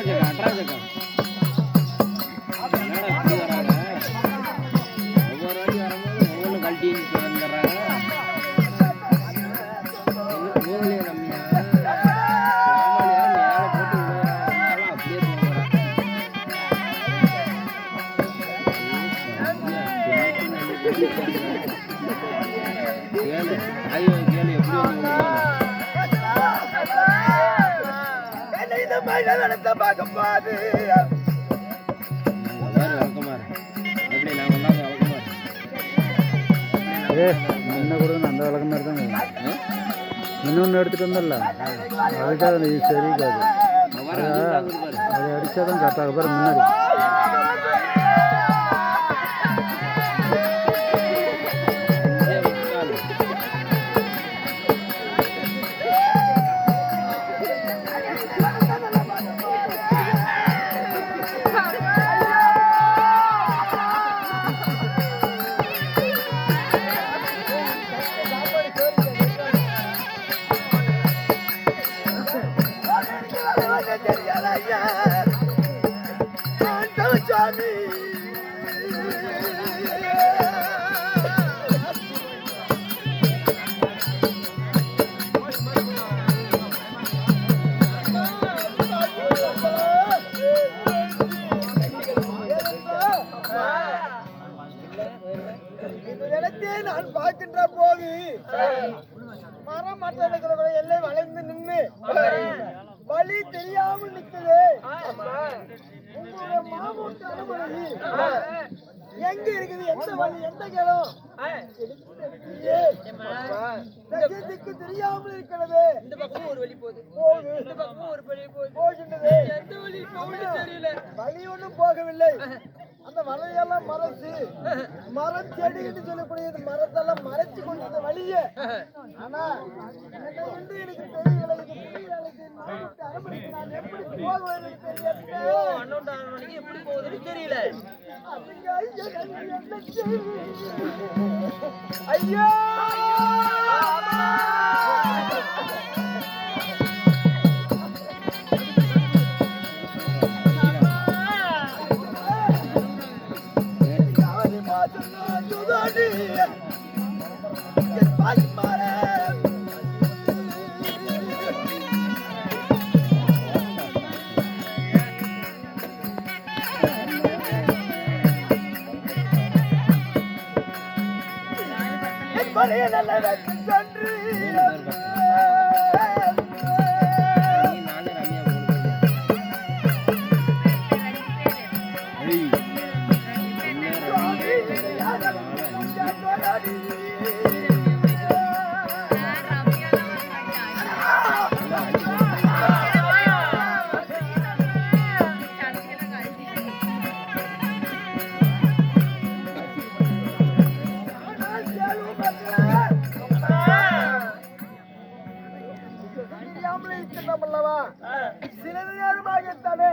அட்ராஜக்கா அட்ராஜக்கா நடத்த பார்க்கும் போது முன்ன கூட அந்த விளக்கம் மாதிரி தான் இன்னொன்று எடுத்துகிட்டு வந்தல அதுக்காக சரி அது பாரு அதை அடித்தா தான் கரெக்டாக பாரு முன்னாடி. திக்கு தெரியாமல் இருக்கிறது. இந்த பக்கம் ஒரு வழி போகுது. இந்த பக்கம் ஒரு வழி போகுது. போகின்றது. எந்த வழி தெரியல. வழி ஒண்ணும் போகவில்லை. அந்த மலையெல்லாம் மறைச்சு மரம் செடின்னு சொல்லக்கூடிய மரத்தெல்லாம் மறைச்சு கொண்டிருந்த வழியே. ஆனா எனக்கு தெரியல எப்படி போகுதுன்னு தெரியல. ஐயா, என் நன்றி தெரியாமல் இருக்கின்றோமல்லவா சிறிது நேரமாகத்தானே?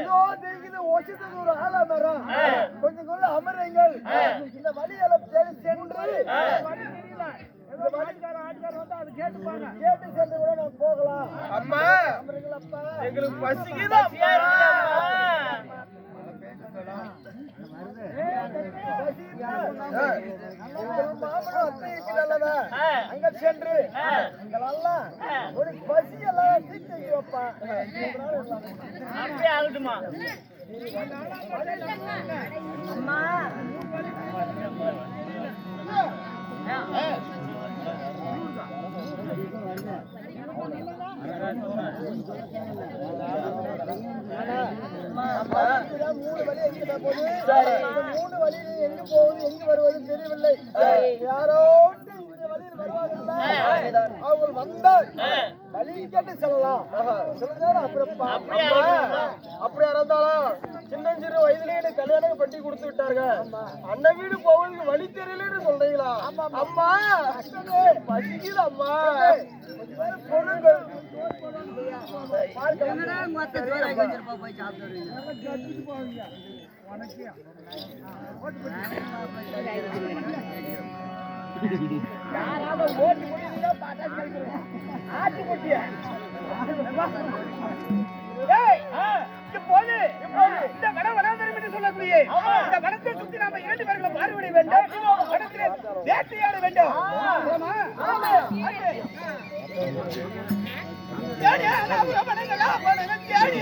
இதோ தெரிகிறது ஒசித்தது ஒரு ஆலமரம் கொஞ்சம் கூட அமருங்கள். இந்த தேடி சென்று. கேட்டு சென்று கூட நாம் போகலாம். அம்மா. எங்களுக்கு பசிக்குது அம்மா அங்க சென்று எங்களெல்லாம் ஒரு பசி எல்லாம் தீர்த்து அப்படியே ஆகட்டுமா வழி இருக்கிற போது இந்த மூணு வழியில எங்க போவது எங்க வருவது தெரியவில்லை. யாரோ ஒருத்தர் இந்த வழியில் வருவாங்கல்ல அவங்க வந்தால் வழி கேட்டு செல்லலாம். சில நேரம் அப்புறம் அப்படியா? இருந்தாலும் சின்ன சிறு வயதிலேயே எனக்கு கல்யாணம் பண்ணி கொடுத்து விட்டாங்க அண்ணன் வீடு போவதுக்கு வழி தெரியலன்னு சொல்றீங்களா? அம்மா பசிக்குது அம்மா. கொஞ்சம் நேரம் பொறுங்கள் இந்த வன வனாந்தரம் என்று சொல்லக்கூடிய இந்த வனத்தை சுத்தி நாம இரண்டு பேர்களும் பார்வையிட வேண்டும் வனத்திலே வேட்டையாட வேண்டும் ஆமா? தேடி,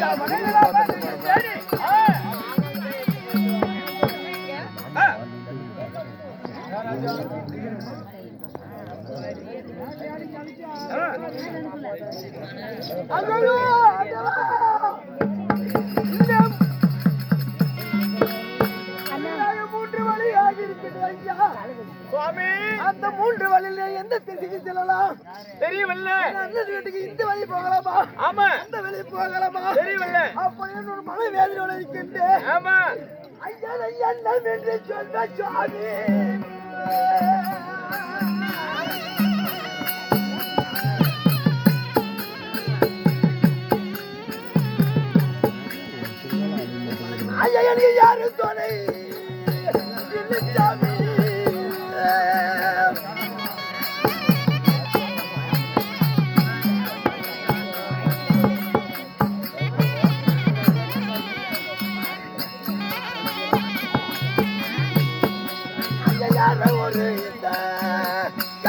அலாபுர வனங்களா, வனங்கள் இருக்கின்றேன் ஆமா. ஐயா என்ன என்று சொன்ன சுவாமி. ஐயா எனக்கு யாரு துணை?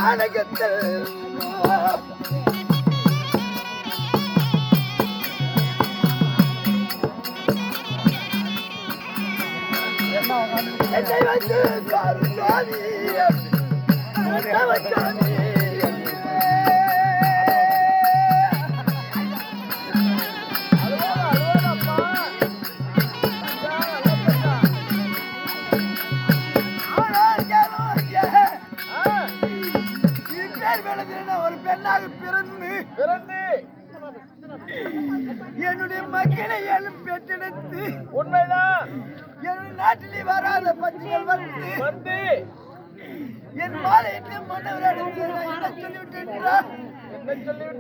நாடகத்தில். என்னை வந்து பாரு சுவாமி பெண்ணாக பிறந்து பிறந்து என்னுடைய மக்களை எழும் பெற்றெடுத்து உண்மைதான். என்னுடைய நாட்டிலே வராத பட்சிகள் வந்து வந்து என் மாலையிட்டு மன்னவரிடத்தில் என்ன சொல்லிவிட்டேன்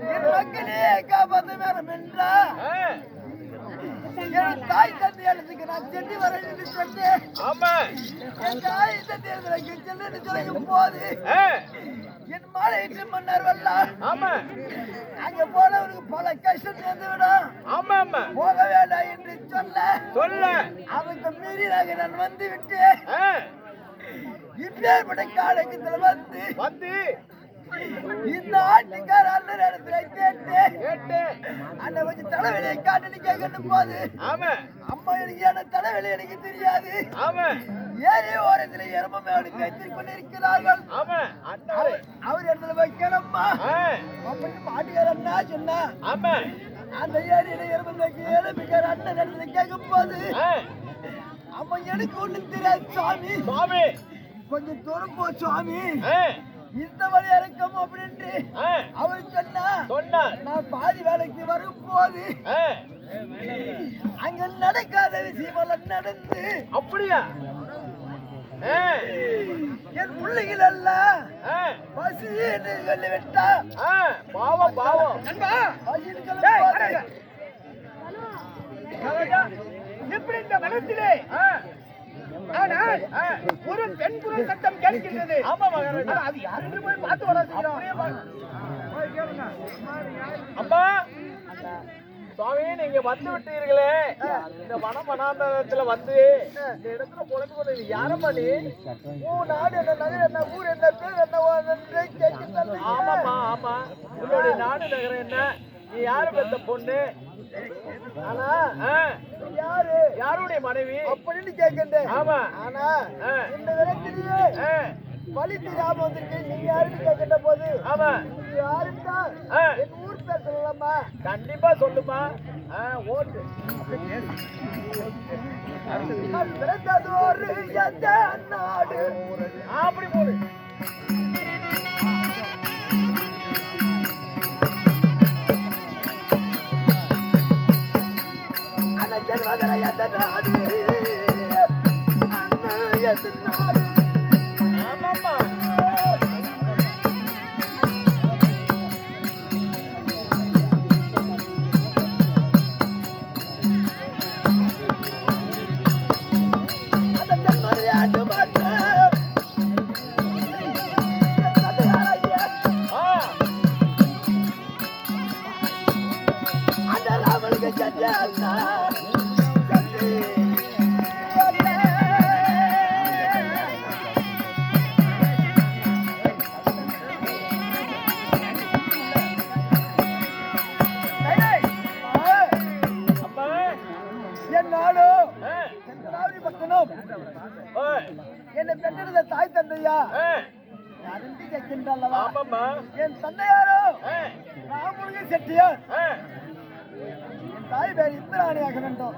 என் மக்களே காப்பாற்ற வேணும் என்றா? என் தாய் தந்தை இடத்துக்கு நான் சென்று வரேன் என்று சொன்னேன். என் தாய் தந்தை சென்று என்று சொல்லும் போது ஆ, என் மாலையிட்டு மன்னர் வல்லார் ஆமா. அங்க போனவருக்கு பல கஷ்டம் வந்துவிடும் ஆமா ஆமா. போக வேண்டாம் என்று சொல்ல. சொல்ல. அதுக்கு மீறி நான் வந்து விட்டேன். ஆ, இப்பேற்பட்ட காலகட்டத்தில் வந்து. வந்து. இந்த ஆட்டுக்கார அண்ணன் இடத்துல கேட்டு கேட்டு அண்ணன் கொஞ்சம் தலைவலியை காட்டுன்னு கேட்கணும் போது. ஆமா. அம்மா எனக்கு என்ன தலைவலி எனக்கு தெரியாது. ஆமா. ஏறி ஓரத்துல எரும மேடு பேசிக் கொண்டிருக்கிறார்கள். ஆமா. அண்ணா அவர் இடத்துல வைக்கணும்மா அப்படின்னு மாட்டுக்கார அண்ணா சொன்னா. ஆமா. அந்த ஏரியில எரும வைக்க எலும்பிக்கார அண்ணன் இடத்துல கேட்கும் போது அம்மா எனக்கு ஒண்ணு தெரியாது சுவாமி சுவாமி கொஞ்சம் தூரம் போ சுவாமி ஆ, இந்த வழி இறக்கம் அப்படின்ட்டு அவர் சொன்னா சொன்னார். நான் பாதி வேலைக்கு வரும்போது ஆ, அங்க நடக்காத விஷயமெல்லாம் நடந்து. அப்படியா? என் பிள்ளைகள் ஆ, பசி என்று சொல்லிவிட்டா. பாவம் பாவம். போது. ராஜா, எப்படி இந்த வனத்திலே ஆ, ஆனால் ஒரு பெண் குரல் சத்தம் கேட்கின்றது ஆமா அது யாருன்னு போய் பார்த்து வர அம்மா சுவாமி நீங்க வந்து விட்டீர்களே. இந்த வன வனாந்தரத்துல வந்து இந்த இடத்துல பொழைச்சு கொண்டு யாரம்மா நீ? உன் நாடு என்ன நகர் என்ன ஊர் என்ன பேர் என்ன. ஆமாம்மா ஆமா உன்னுடைய நாடு நகரம் என்ன? நீ யாரு பெத்த பொண்ணு? ஆனா யாரு? யாருடைய மனைவி? அப்படின்னு கேட்கின்றேன். ஆமா. ஆனா. இந்த விதத்திலேயே வழி தெரியாம வந்திருக்கேன். நீ யாருன்னு கேட்கின்ற போது ஆமா. நீ யாருன்னா என் ஊர் பேர் சொல்லலாமா? கண்டிப்பா சொல்லுமா. ஓட்டு. நான் பிறந்தது ஒரு எந்த நாடு? அப்படி போடு. எந்த நாடு அண்ணா சத்தியத்தின் நாடு ஆமாம்மா அந்த தென்மலையாட்டு மாற்றம் என்னை பெற்றெடுத்த தாய் தந்தையா யாருன்னு கேட்கின்றல்லவா என் தந்தையாரோ ஆ ராமுருக செட்டியார் என் தாய் பேர் இந்திராணியாக வேண்டும்.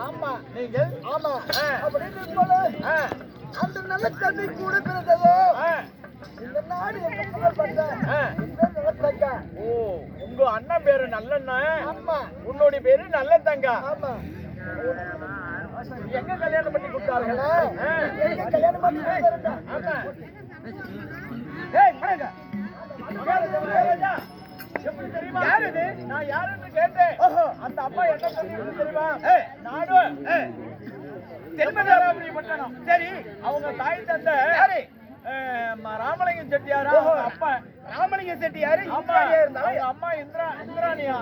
ஆமா நீங்கள் ஆமா. அப்படின்னு போல அந்த நல்ல தம்பி கூட பிறந்ததோ இந்த நாடு எங்க புகழ் ஓ உங்க அண்ணன் பேரு நல்லண்ணா? ஆமா. உன்னுடைய பேரு நல்ல தங்கா ஆமா. எங்க கல்யாணம் பண்ணி கொடுத்தார்களா ஆ. எங்க கல்யாணம் பண்ணி கொடுத்தாருங்க. ஆமா. ஏய் மடங்க மகாராஜா, மகாராஜா, எப்படி தெரியுமா யார் இது நான் யாருன்னு கேட்டேன். அந்த அப்பா என்ன சொல்லிட்டு தெரியுமா? நானும் பட்டணம். சரி. அவங்க தாய் தந்தை யாரு ராமலிங்கம் செட்டியார்? அப்பா. ராமலிங்கம் செட்டியார் அம்மா அவங்க அம்மா இந்திரா இந்திராணியா?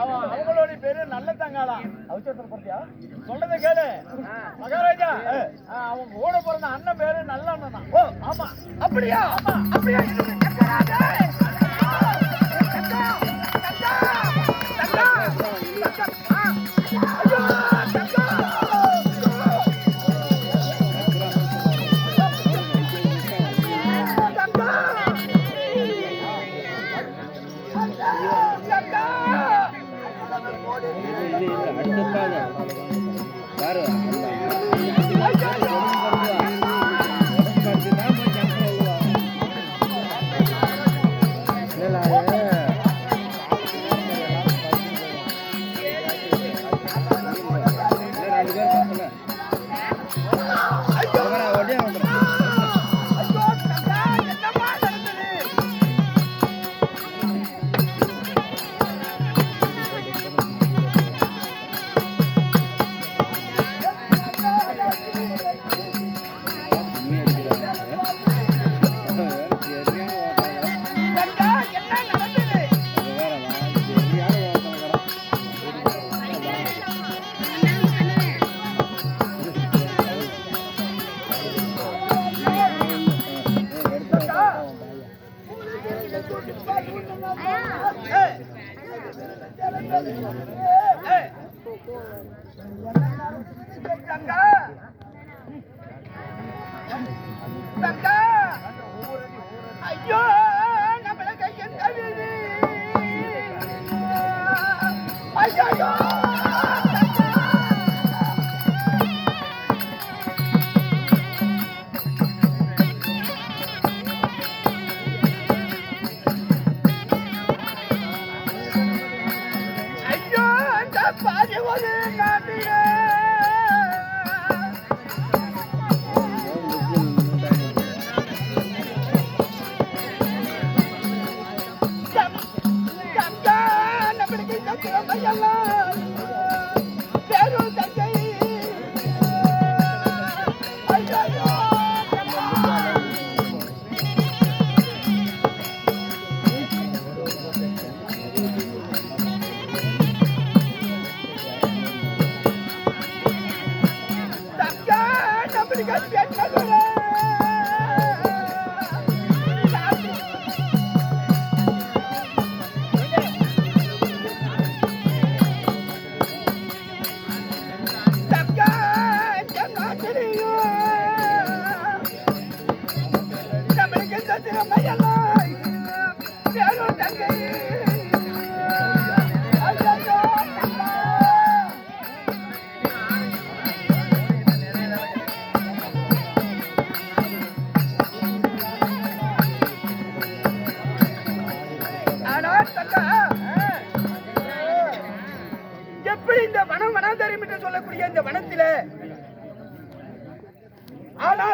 அவன் அவங்களோட பேரு நல்ல தங்காளா சொல்றத கேளு. மகாராஜா அவங்க கூட பிறந்த அண்ணன் பேரு நல்ல அண்ணன் தான். ஓ ஆமா. அப்படியா? ஆமா. அப்படியா?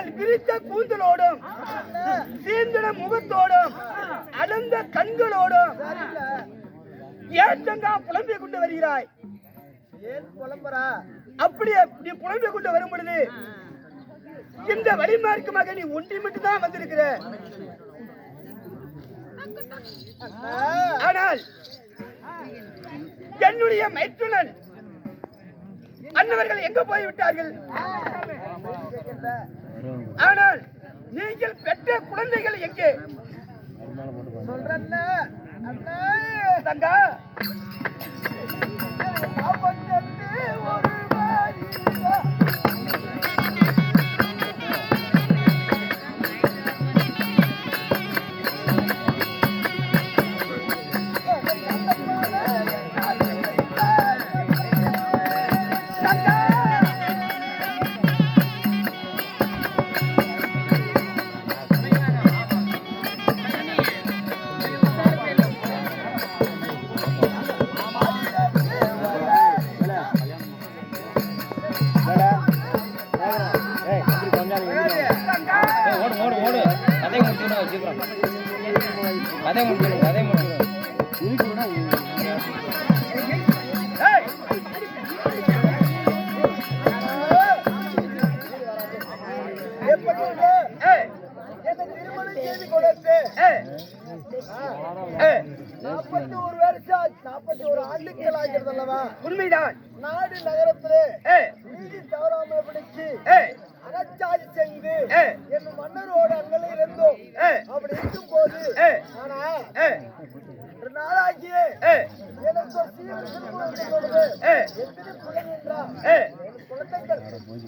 ஆனால் விரித்த கூந்தலோடும் சீந்தின முகத்தோடும் அடர்ந்த கண்களோடும் ஏற்றங்கா புலம்பிக் கொண்டு வருகிறாய். ஏன் புலம்புறா? அப்படியே நீ புலம்பிக் கொண்டு வரும் பொழுது இந்த வழிமார்க்கமாக நீ ஒன்றி மட்டும் தான் வந்திருக்கிற. ஆனால் என்னுடைய மைத்துனன் அன்னவர்கள் எங்க போய் விட்டார்கள் ஆனால் நீங்கள் பெற்ற குழந்தைகள் எங்கே? சொல்றேன்ல அண்ணா. தங்கா. அவனுக்கு ஒரு வாரிசா. Hacemos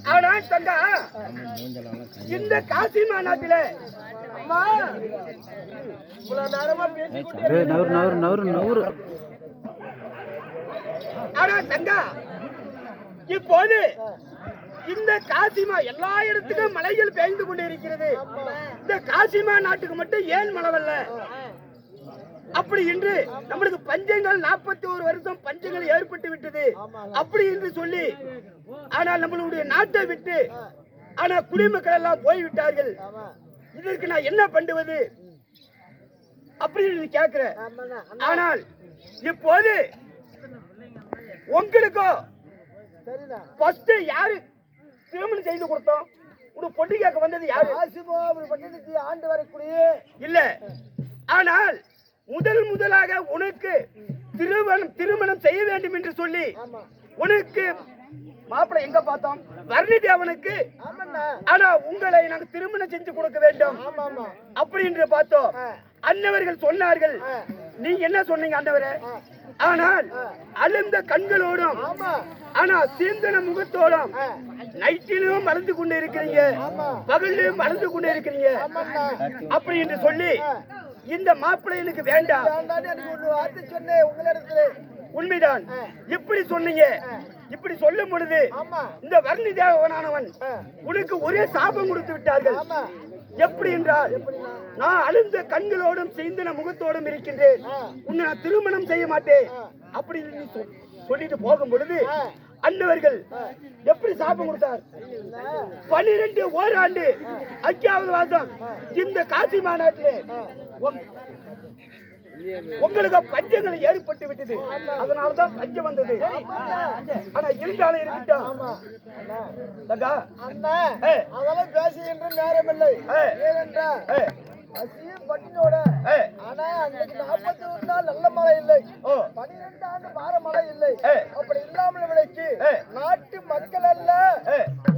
ஆனால் தங்கா இந்த காசி மாநாட்டில அம்மா இவ்வளவு நேரமா நவரு நவரு நவரு ஆனா தங்கா இப்போது இந்த காசிமா எல்லா இடத்துக்கும் மலைகள் பெய்து கொண்டு இருக்கிறது இந்த காசிமா நாட்டுக்கு மட்டும் ஏன் மழை வரல? அப்படி என்று நம்மளுக்கு பஞ்சங்கள் நாற்பத்தி ஒரு வருஷம் பஞ்சங்கள் ஏற்பட்டு விட்டது. அப்படி என்று சொல்லி ஆனால் நம்மளுடைய நாட்டை விட்டு ஆனா குடிமக்கள் எல்லாம் போய்விட்டார்கள். இதற்கு நான் என்ன பண்ணுவது அப்படின்னு ஆமாண்ணா ஆனால் இப்போது உங்களுக்கோ ஃபர்ஸ்ட் யாரு திருமணம் செய்து கொடுத்தோம்? உனக்கு பொண்ணு கேட்க வந்தது யாரு? ஆண்டு வரக்கூடிய இல்ல. ஆனால் முதல் முதலாக உனக்கு திருமணம் திருமணம் செய்ய வேண்டும் என்று சொல்லி உனக்கு மாப்பிள்ளை எங்க பார்த்தோம்? வர்ணி தேவனுக்கு ஆனா உங்களை நாங்க திருமணம் செஞ்சு கொடுக்க வேண்டும். ஆமா ஆமா அப்படி என்று பார்த்தோம். அன்னவர்கள் சொன்னார்கள். நீங்க என்ன சொன்னீங்க அன்னவரே. ஆனால் அழுந்த கண்களோடும் ஆனா சீந்தன முகத்தோடும். நைட்டிலும் மறந்து கொண்டு இருக்கிறீங்க. ஆமா. பகல்லையும் மறந்து கொண்டு இருக்கிறீங்க. அப்படி என்று சொல்லி இந்த மாப்பிள்ளை எனக்கு வேண்டாம் உண்மைதான். இப்படி சொன்னீங்க. இப்படி சொல்லும் பொழுது இந்த வர்ணி தேவனானவன். உனக்கு ஒரே சாபம் கொடுத்து விட்டார்கள். எப்படி என்றால் நான் அழுந்த கண்களோடும் செய்தன முகத்தோடும் இருக்கின்றேன். உன்னை நான் திருமணம் செய்ய மாட்டேன். அப்படி சொல்லிட்டு போகும் பொழுது. அன்னவர்கள் எப்படி சாபம் கொடுத்தார்? என்ன? பன்னிரண்டு ஓராண்டு அஞ்சாவது மாதம் இந்த காசி மாநாட்டிலே உங்களுக்கு பஞ்சங்கள் ஏற்பட்டு விட்டது. அதனாலதான் பஞ்சம் வந்தது. ஆனா இருந்தாலும் இருக்கட்டும். தங்கா, அண்ணா அதெல்லாம் பேசுகின்ற நேரமில்லை. ஏய். ஏனென்றால் பசியும் பட்டினோட. ஆனா அன்னைக்கு நாற்பத்தி ஒரு நாள் நல்ல மழை இல்லை. பனிரெண்டு ஆண்டு பார மழை இல்லை. அப்படி இல்லாமல் விலைக்கு. நாட்டு மக்கள் அல்ல.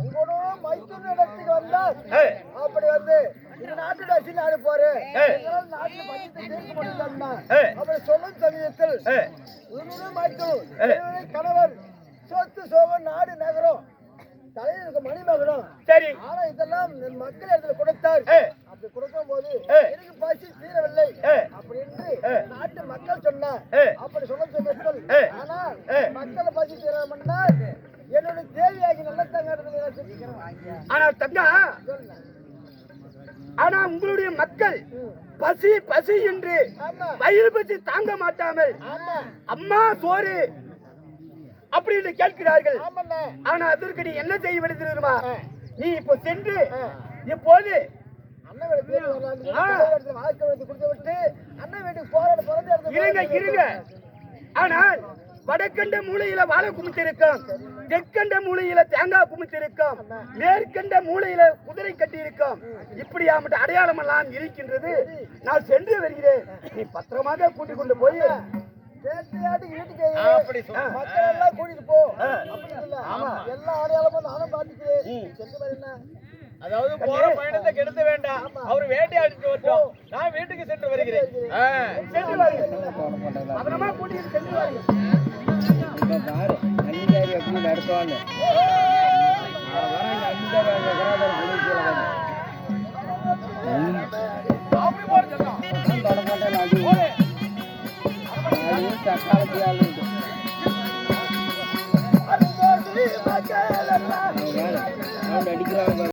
உங்களோட மைத்தூர் இடத்துக்கு வந்தால் அப்படி வந்து இது நாட்டு அசி நாடு போரு ஏய். இதனால் நாட்டு பஞ்சத்தை தீர்க்க முடியலன்னா. அப்படி சொல்லும் சமயத்தில். என்னுடைய கணவர் சொத்து சோகம் நாடு நகரம் தலையில் இருக்க மணிமகனம் சரி ஆனா இதெல்லாம் மக்கள் இடத்துல கொடுத்தார் அப்படி கொடுக்கும் போது. எனக்கு பசி தீரவில்லை ஏய். அப்படி என்று ஏய். நாட்டு மக்கள் சொன்னார். அப்படி சொல்ல சொன்னீர்கள் ஏய். மக்கள் பசி தீராமன்னா என்னுடைய தேவியாகி நல்ல தங்க ஆனா தங்கா ஆனா உங்களுடைய மக்கள் பசி பசி என்று வயிறு பசி தாங்க மாட்டாமல் அம்மா சோறு அப்படின்னு கேட்கிறார்கள். ஆனா அதற்கு நீ என்ன செய்ய வேண்டியது தெரியுமா. நீ இப்போ சென்று. இப்போது இருங்க இருங்க. ஆனால் வடக்கண்ட மூலையில வாழை குமித்திருக்கும். தெற்கண்ட மூலையில தேங்காய் குமித்திருக்கும் மேற்கண்ட மூலையில குதிரை கட்டி இருக்கும் இப்படியாமட்ட அடையாளம் எல்லாம் இருக்கின்றது. நான் சென்று வருகிறேன். நீ பத்திரமாக கூட்டிக் கொண்டு போய் கூட்டிட்டு போ. எல்லா அடையாளமும் நானும் பாத்துக்கிறேன். சென்று அதாவது போற பயணத்தை கெடுத்து வேண்டாம். அவர் வேட்டையாடிட்டு வரட்டும் நான் வீட்டுக்கு சென்று வருகிறேன். சென்று வாருங்கள் பத்திரமா கூட்டிட்டு சென்று வாருங்கள் இப்ப எப்படி நடத்துவாங்க அடிக்கிறாங்க